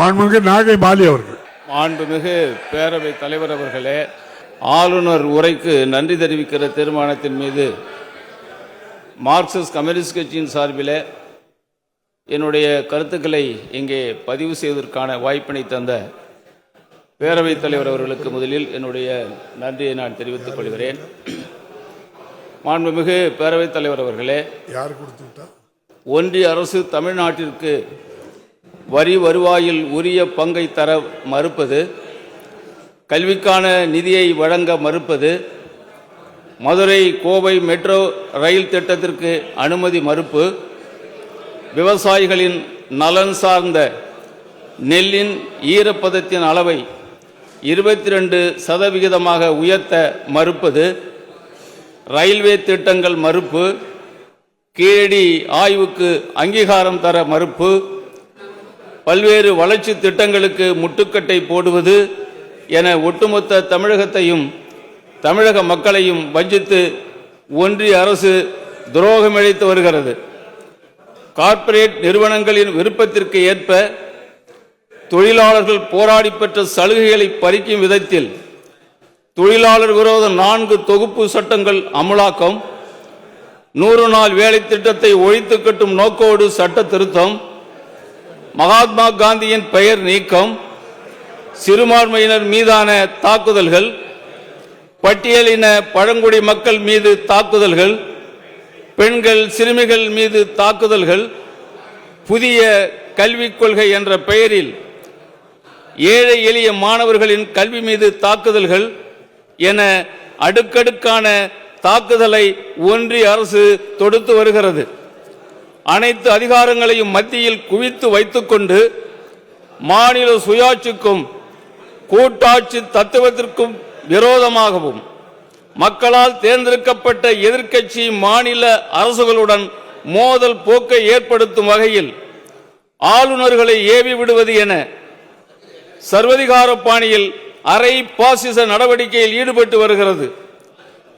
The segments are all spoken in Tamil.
மாண்புமிகு நாகை பாலி அவர்கள். மாண்புமிகு பேரவைத் தலைவர் அவர்களே ஆளுநர் உரைக்கு நன்றி தெரிவிக்கிற தீர்மானத்தின் மீது மார்க்சிஸ்ட் கம்யூனிஸ்ட் கட்சியின் சார்பில் என்னுடைய கருத்துக்களை இங்கே பதிவு செய்வதற்கான வாய்ப்பினை தந்த பேரவைத் தலைவர் அவர்களுக்கு முதலில் என்னுடைய நன்றியை நான் தெரிவித்துக் கொள்கிறேன். மாண்புமிகு பேரவைத் தலைவர் அவர்களே யார் கொடுத்து ஒன்றிய அரசு தமிழ்நாட்டிற்கு வரி வருவாயில் உரிய பங்கை தர மறுப்பது கல்விக்கான நிதியை வழங்க மறுப்பது மதுரை கோவை மெட்ரோ ரயில் திட்டத்திற்கு அனுமதி மறுப்பு விவசாயிகளின் நலன் சார்ந்த நெல்லின் ஈரப்பதத்தின் அளவை இருபத்தி ரெண்டு சதவிகிதமாக உயர்த்த மறுப்பது ரயில்வே திட்டங்கள் மறுப்பு கீழடி ஆய்வுக்கு அங்கீகாரம் தர மறுப்பு பல்வேறு வளர்ச்சி திட்டங்களுக்கு முட்டுக்கட்டை போடுவது என ஒட்டுமொத்த தமிழகத்தையும் தமிழக மக்களையும் வஞ்சித்து ஒன்றிய அரசு துரோகமிழைத்து வருகிறது. கார்ப்பரேட் நிறுவனங்களின் விருப்பத்திற்கு ஏற்ப தொழிலாளர்கள் போராடி பெற்ற சலுகைகளை பறிக்கும் விதத்தில் தொழிலாளர் விரோத நான்கு தொகுப்பு சட்டங்கள் அமலாக்கம் நூறு நாள் வேலை திட்டத்தை ஒழித்து கட்டும் நோக்கோடு சட்ட திருத்தம் மகாத்மா காந்தியின் பெயர் நீக்கம் சிறுபான்மையினர் மீதான தாக்குதல்கள் பட்டியலின பழங்குடி மக்கள் மீது தாக்குதல்கள் பெண்கள் சிறுமிகள் மீது தாக்குதல்கள் புதிய கல்விக் கொள்கை என்ற பெயரில் ஏழை எளிய மாணவர்களின் கல்வி மீது தாக்குதல்கள் என அடுக்கடுக்கான தாக்குதலை ஒன்றிய அரசு தொடுத்து வருகிறது. அனைத்து அதிகாரங்களையும் மத்தியில் குவித்து வைத்துக்கொண்டு மாநில சுயாட்சிக்கும் கூட்டாட்சி தத்துவத்திற்கும் விரோதமாகவும் மக்களால் தேர்ந்தெடுக்கப்பட்ட எதிர்க்கட்சி மாநில அரசுகளுடன் மோதல் போக்கை ஏற்படுத்தும் வகையில் ஆளுநர்களை ஏவி விடுவது என சர்வதிகார பாணியில் அரை பாசிச நடவடிக்கையில் ஈடுபட்டு வருகிறது.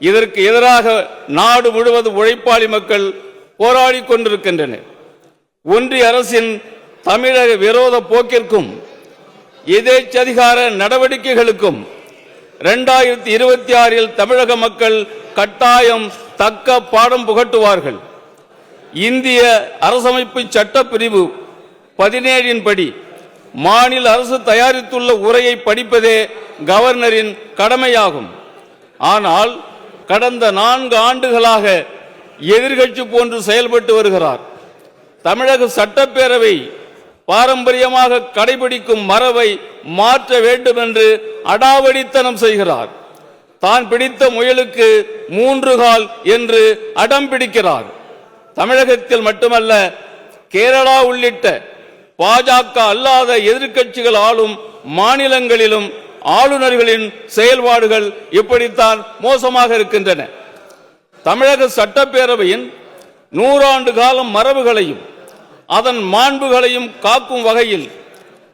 இதற்கு எதிராக நாடு முழுவதும் உழைப்பாளி மக்கள் போராடி கொண்டிருக்கின்றனர் ஒன்றிய அரசின் தமிழக விரோத போக்கிற்கும் எதேச்சதிகார நடவடிக்கைகளுக்கும் இரண்டாயிரத்தி இருபத்தி ஆறில் தமிழக மக்கள் கட்டாயம் தக்க பாடம் புகட்டுவார்கள். இந்திய அரசமைப்பு சட்டப்பிரிவு பதினேழின் படி மாநில அரசு தயாரித்துள்ள உரையை படிப்பதே கவர்னரின் கடமையாகும். ஆனால் கடந்த நான்கு ஆண்டுகளாக எதிர்கட்சி போன்று செயல்பட்டு வருகிறார். தமிழக சட்டப்பேரவை பாரம்பரியமாக கடைபிடிக்கும் மரபை மாற்ற வேண்டும் என்று அடாவடித்தனம் செய்கிறார். தான் பிடித்த முயலுக்கு மூன்று கால் என்று அடம் பிடிக்கிறார். தமிழகத்தில் மட்டுமல்ல கேரளா உள்ளிட்ட பாஜக அல்லாத எதிர்கட்சிகள் ஆளும் மாநிலங்களிலும் ஆளுநர்களின் செயல்பாடுகள் இப்படித்தான் மோசமாக இருக்கின்றன. தமிழக சட்டப்பேரவையின் நூறாண்டு காலம் மரபுகளையும் அதன் மாண்புகளையும் காக்கும் வகையில்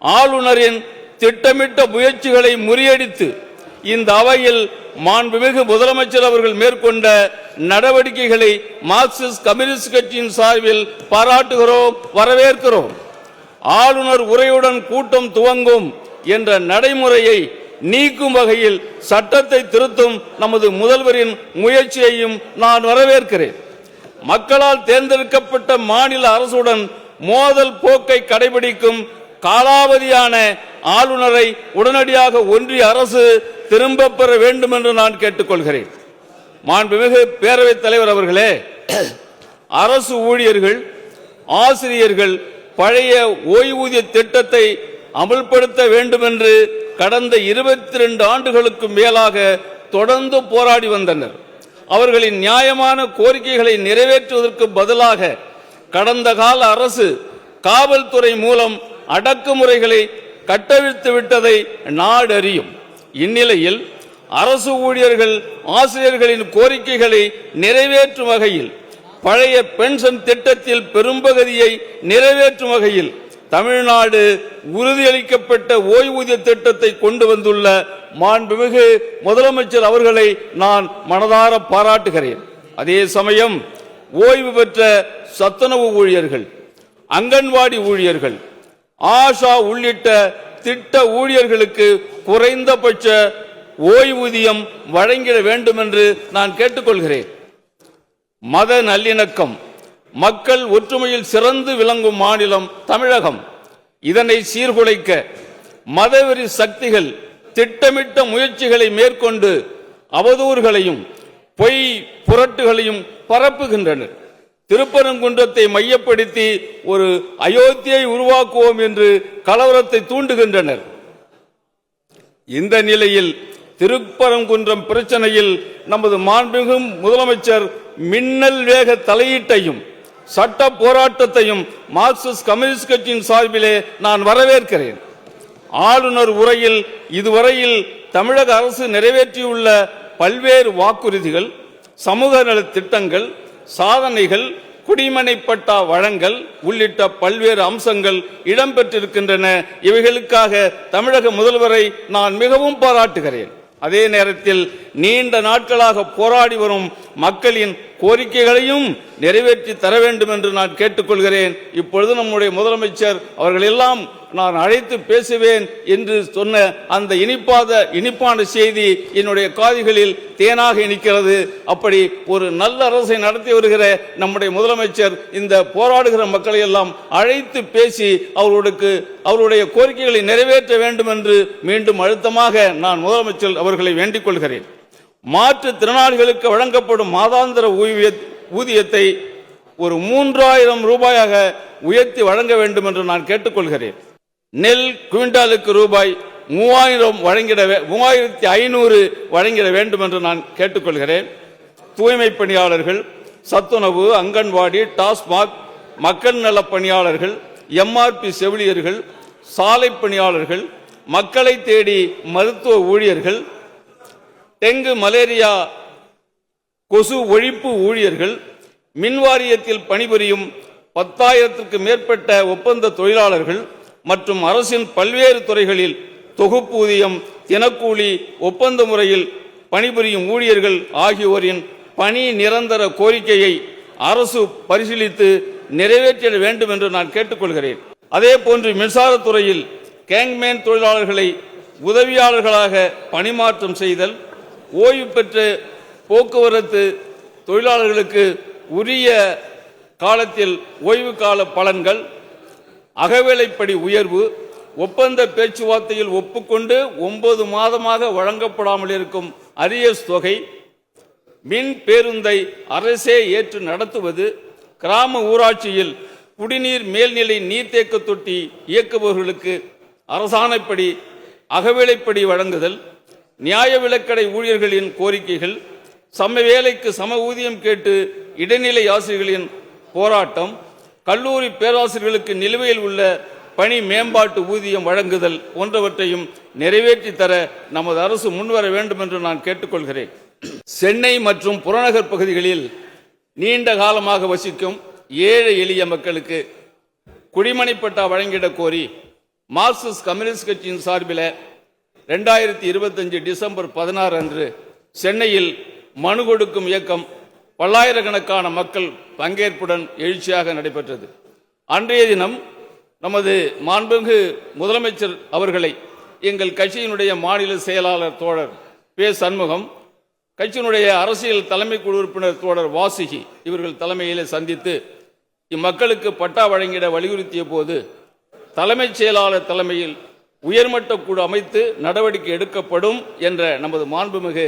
ஆளுநரின் திட்டமிட்ட முயற்சிகளை முறியடித்து இந்த அவையில் மாண்புமிகு முதலமைச்சர் அவர்கள் மேற்கொண்ட நடவடிக்கைகளை மார்க்சிஸ்ட் கம்யூனிஸ்ட் கட்சியின் சார்பில் பாராட்டுகிறோம் வரவேற்கிறோம். ஆளுநர் உரையுடன் கூட்டம் துவங்கும் என்ற நடைமுறையை நீக்கும் வகையில் சட்டத்தை திருத்தும் நமது முதல்வரின் முயற்சியையும் நான் வரவேற்கிறேன். மக்களால் தேர்ந்தெடுக்கப்பட்ட மாநில அரசுடன் மோதல் போக்கை கடைபிடிக்கும் காலாவதியான ஆளுநரை உடனடியாக ஒன்றிய அரசு திரும்ப பெற வேண்டும் என்று நான் கேட்டுக்கொள்கிறேன். மாண்புமிகு பேரவைத் தலைவர் அவர்களே அரசு ஊழியர்கள் ஆசிரியர்கள் பழைய ஓய்வூதிய திட்டத்தை அமல்படுத்த வேண்டும் என்று கடந்த இருபத்தி ரெண்டு ஆண்டுகளுக்கு மேலாக தொடர்ந்து போராடி வந்தனர். அவர்களின் நியாயமான கோரிக்கைகளை நிறைவேற்றுவதற்கு பதிலாக கடந்த கால அரசு காவல்துறை மூலம் அடக்குமுறைகளை கட்டவிழ்த்து விட்டதை நாடறியும். இந்நிலையில் அரசு ஊழியர்கள் ஆசிரியர்களின் கோரிக்கைகளை நிறைவேற்றும் வகையில் பழைய பென்ஷன் திட்டத்தில் பெரும்பகுதியை நிறைவேற்றும் வகையில் தமிழ்நாடு உறுதியளிக்கப்பட்ட ஓய்வூதிய திட்டத்தை கொண்டு வந்துள்ள மாண்புமிகு முதலமைச்சர் அவர்களை நான் மனதார பாராட்டுகிறேன். அதே சமயம் ஓய்வு பெற்ற சத்துணவு ஊழியர்கள் அங்கன்வாடி ஊழியர்கள் ஆஷா உள்ளிட்ட திட்ட ஊழியர்களுக்கு குறைந்தபட்ச ஓய்வூதியம் வழங்கிட வேண்டும் என்று நான் கேட்டுக்கொள்கிறேன். மத நல்லிணக்கம் மக்கள் ஒற்றுமையில் சிறந்து விளங்கும் மாநிலம் தமிழகம். இதனை சீர்குலைக்க மதவெறி சக்திகள் திட்டமிட்ட முயற்சிகளை மேற்கொண்டு அவதூறுகளையும் பொய் புரட்டுகளையும் பரப்புகின்றனர். திருப்பரங்குன்றத்தை மையப்படுத்தி ஒரு அயோத்தியை உருவாக்குவோம் என்று கலவரத்தை தூண்டுகின்றனர். இந்த நிலையில் திருப்பரங்குன்றம் பிரச்சனையில் நமது மாண்புமிகு முதலமைச்சர் மின்னல் வேக தலையீட்டையும் சட்ட போராட்டத்தையும் மார்க்சிஸ்ட் கம்யூனிஸ்ட் கட்சியின் சார்பிலே நான் வரவேற்கிறேன். ஆளுநர் உரையில் இதுவரையில் தமிழக அரசு நிறைவேற்றியுள்ள பல்வேறு வாக்குறுதிகள் சமூக நலத்திட்டங்கள் சாதனைகள் குடிமனைப்பட்டா வழங்கல் உள்ளிட்ட பல்வேறு அம்சங்கள் இடம்பெற்றிருக்கின்றன. இவைகளுக்காக தமிழக முதல்வரை நான் மிகவும் பாராட்டுகிறேன். அதே நேரத்தில் நீண்ட நாட்களாக போராடி வரும் மக்களின் கோரிக்கைகளையும் நிறைவேற்றி தர வேண்டும் என்று நான் கேட்டுக்கொள்கிறேன். இப்பொழுது நம்முடைய முதலமைச்சர் அவர்கள் எல்லாம் நான் அழைத்து பேசுவேன் என்று சொன்ன அந்த இனிப்பாத இனிப்பான செய்தி என்னுடைய காதுகளில் தேனாக இனிக்கிறது. அப்படி ஒரு நல்ல அரசை நடத்தி வருகிற நம்முடைய முதலமைச்சர் இந்த போராடுகிற மக்களை எல்லாம் அழைத்து பேசி அவர்களுக்கு அவருடைய கோரிக்கைகளை நிறைவேற்ற வேண்டும் என்று மீண்டும் அழுத்தமாக நான் முதலமைச்சர் அவர்களை வேண்டிக் கொள்கிறேன். மாற்றுத்திறனாளிகளுக்கு வழங்கப்படும் மாதாந்திர ஊதிய ஊதியத்தை ஒரு மூன்றாயிரம் ரூபாயாக உயர்த்தி வழங்க வேண்டும் என்று நான் கேட்டுக்கொள்கிறேன். நெல் குவிண்டாலுக்கு ரூபாய் மூவாயிரம் வழங்கிட மூவாயிரத்தி ஐநூறு வழங்கிட வேண்டும் என்று நான் கேட்டுக்கொள்கிறேன். தூய்மை பணியாளர்கள் சத்துணவு அங்கன்வாடி டாஸ்மாக் மக்கள் நலப் பணியாளர்கள் எம்ஆர்பி செவிலியர்கள் சாலை பணியாளர்கள் மக்களை தேடி மருத்துவ ஊழியர்கள் டெங்கு மலேரியா கொசு ஒழிப்பு ஊழியர்கள் மின் வாரியத்தில் பணிபுரியும் பத்தாயிரத்திற்கு மேற்பட்ட ஒப்பந்த தொழிலாளர்கள் மற்றும் அரசின் பல்வேறு துறைகளில் தொகுப்பூதியம் தினக்கூலி ஒப்பந்த முறையில் பணிபுரியும் ஊழியர்கள் ஆகியோரின் பணி நிரந்தர கோரிக்கையை அரசு பரிசீலித்து நிறைவேற்றிட வேண்டும் என்று நான் கேட்டுக்கொள்கிறேன். அதே போன்று மின்சாரத்துறையில் கேங்மேன் தொழிலாளர்களை உதவியாளர்களாக பணிமாற்றம் செய்தல் ஓய்வு பெற்ற போக்குவரத்து தொழிலாளர்களுக்கு உரிய காலத்தில் ஓய்வு கால பலன்கள் அகவேலைப்படி உயர்வு ஒப்பந்த பேச்சுவார்த்தையில் ஒப்புக்கொண்டு ஒன்பது மாதமாக வழங்கப்படாமல் இருக்கும் அரியஸ் தொகை மின் பேருந்தை அரசே ஏற்று நடத்துவது கிராம ஊராட்சியில் குடிநீர் மேல்நிலை நீர்த்தேக்க தொட்டி இயக்குபவர்களுக்கு அரசாணைப்படி அகவிலைப்படி வழங்குதல் நியாய விலக்கடை ஊழியர்களின் கோரிக்கைகள் சம வேலைக்கு சம ஊதியம் கேட்டு இடைநிலை ஆசிரியர்களின் போராட்டம் கல்லூரி பேராசிரியர்களுக்கு நிலுவையில் உள்ள பணி மேம்பாட்டு ஊதியம் வழங்குதல் போன்றவற்றையும் நிறைவேற்றி தர நமது அரசு முன்வர வேண்டும் என்று நான் கேட்டுக்கொள்கிறேன். சென்னை மற்றும் புறநகர் பகுதிகளில் நீண்ட காலமாக வசிக்கும் ஏழை எளிய மக்களுக்கு குடிமனைப்பட்டா வழங்கிட கோரி மார்க்சிஸ்ட் கம்யூனிஸ்ட் கட்சியின் சார்பில் ரெண்டாயிரத்தி இருபத்தஞ்சு டிசம்பர் பதினாறு அன்று சென்னையில் மனு கொடுக்கும் இயக்கம் பல்லாயிரக்கணக்கான மக்கள் பங்கேற்புடன் எழுச்சியாக நடைபெற்றது. அன்றைய தினம் நமது மாண்புமிகு முதலமைச்சர் அவர்களை எங்கள் கட்சியினுடைய மாநில செயலாளர் தோழர் பே சண்முகம் கட்சியினுடைய அரசியல் தலைமை குழு உறுப்பினர் தோழர் வாசுகி இவர்கள் தலைமையிலே சந்தித்து இம்மக்களுக்கு பட்டா வழங்கிட வலியுறுத்திய போது தலைமைச் செயலாளர் தலைமையில் உயர்மட்ட குழு அமைத்து நடவடிக்கை எடுக்கப்படும் என்ற நமது மாண்புமிகு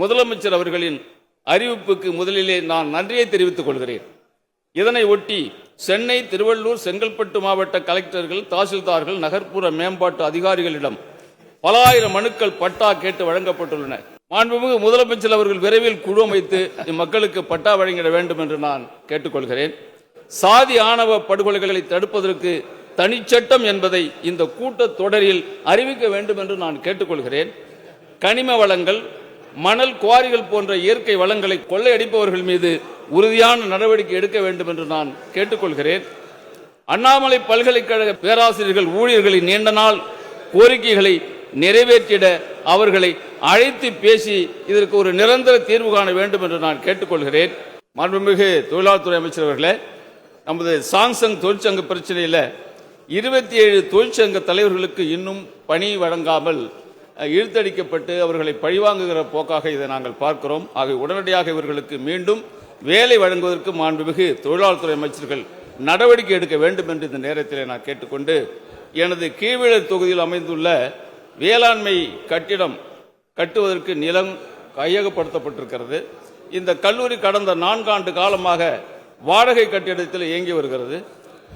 முதலமைச்சர் அவர்களின் அறிவிப்புக்கு முதலிலே நான் நன்றியை தெரிவித்துக் கொள்கிறேன். இதனை ஒட்டி சென்னை திருவள்ளூர் செங்கல்பட்டு மாவட்ட கலெக்டர்கள் தாசில்தார்கள் நகர்ப்புற மேம்பாட்டு அதிகாரிகளிடம் பல ஆயிரம் மனுக்கள் பட்டா கேட்டு வழங்கப்பட்டுள்ளன. மாண்புமிகு முதலமைச்சர் அவர்கள் விரைவில் குழு அமைத்து மக்களுக்கு பட்டா வழங்கிட வேண்டும் என்று நான் கேட்டுக்கொள்கிறேன். சாதி ஆணவ படுகொலைகளை தடுப்பதற்கு தனிச்சட்டம் என்பதை இந்த கூட்டத் தொடரில் அறிவிக்க வேண்டும் என்று நான் கேட்டுக்கொள்கிறேன். கனிம வளங்கள் மணல் குவாரிகள் போன்ற இயற்கை வளங்களை கொள்ளையடிப்பவர்கள் மீது உறுதியான நடவடிக்கை எடுக்க வேண்டும் என்று நான் கேட்டுக்கொள்கிறேன். அண்ணாமலை பல்கலைக்கழக பேராசிரியர்கள் ஊழியர்களின் நீண்ட நாள் கோரிக்கைகளை நிறைவேற்றிட அவர்களை அழைத்து பேசி இதற்கு ஒரு நிரந்தர தீர்வு காண வேண்டும் என்று நான் கேட்டுக்கொள்கிறேன். மாண்புமிகு தொழிலாளர் துறை அமைச்சர் அவர்களே நமது சாம்சங் தொழிற்சங்க பிரச்சனையில் இருபத்தி ஏழு தொழிற்சங்க தலைவர்களுக்கு இன்னும் பணி வழங்காமல் இழுத்தடிக்கப்பட்டு அவர்களை பழிவாங்குகிற போக்காக இதை நாங்கள் பார்க்கிறோம். ஆக உடனடியாக இவர்களுக்கு மீண்டும் வேலை வழங்குவதற்கு மாண்புமிகு தொழிலாளர் துறை அமைச்சர்கள் நடவடிக்கை எடுக்க வேண்டும் என்று இந்த நேரத்தில் நான் கேட்டுக்கொண்டு எனது கீழ்வீழல் தொகுதியில் அமைந்துள்ள வேளாண்மை கட்டிடம் கட்டுவதற்கு நிலம் கையகப்படுத்தப்பட்டிருக்கிறது. இந்த கல்லூரி கடந்த நான்காண்டு காலமாக வாடகை கட்டிடத்தில் இயங்கி வருகிறது.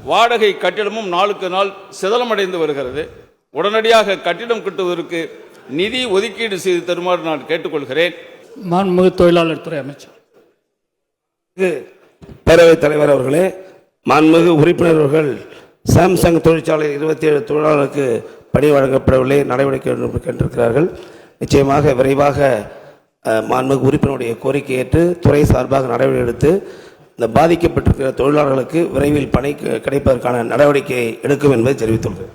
வாடகை கட்டிடமும் நாளுக்கு நாள் சிதலமடைந்து வருகிறது. உடனடியாக கட்டிடம் கட்டுவதற்கு நிதி ஒதுக்கீடு செய்து தருமாறு நான் கேட்டுக்கொள்கிறேன். மாண்புமிகு தொழிலாளர் துறை அமைச்சர். பேரவைத் தலைவர் அவர்களே மாண்புமிகு உறுப்பினர்கள் சாம்சங் தொழிற்சாலை இருபத்தி ஏழு தொழிலாளருக்கு பணி வழங்கப்படவில்லை நடவடிக்கை வேண்டும் கேட்டிருக்கிறார்கள். நிச்சயமாக விரைவாக மாண்புமிகு உறுப்பினருடைய கோரிக்கை ஏற்று துறை சார்பாக நடவடிக்கை எடுத்து இந்த பாதிக்கப்பட்டிருக்கிற தொழிலாளர்களுக்கு விரைவில் பணி கிடைப்பதற்கான நடவடிக்கை எடுக்கும் என்பதை தெரிவித்துள்ளது.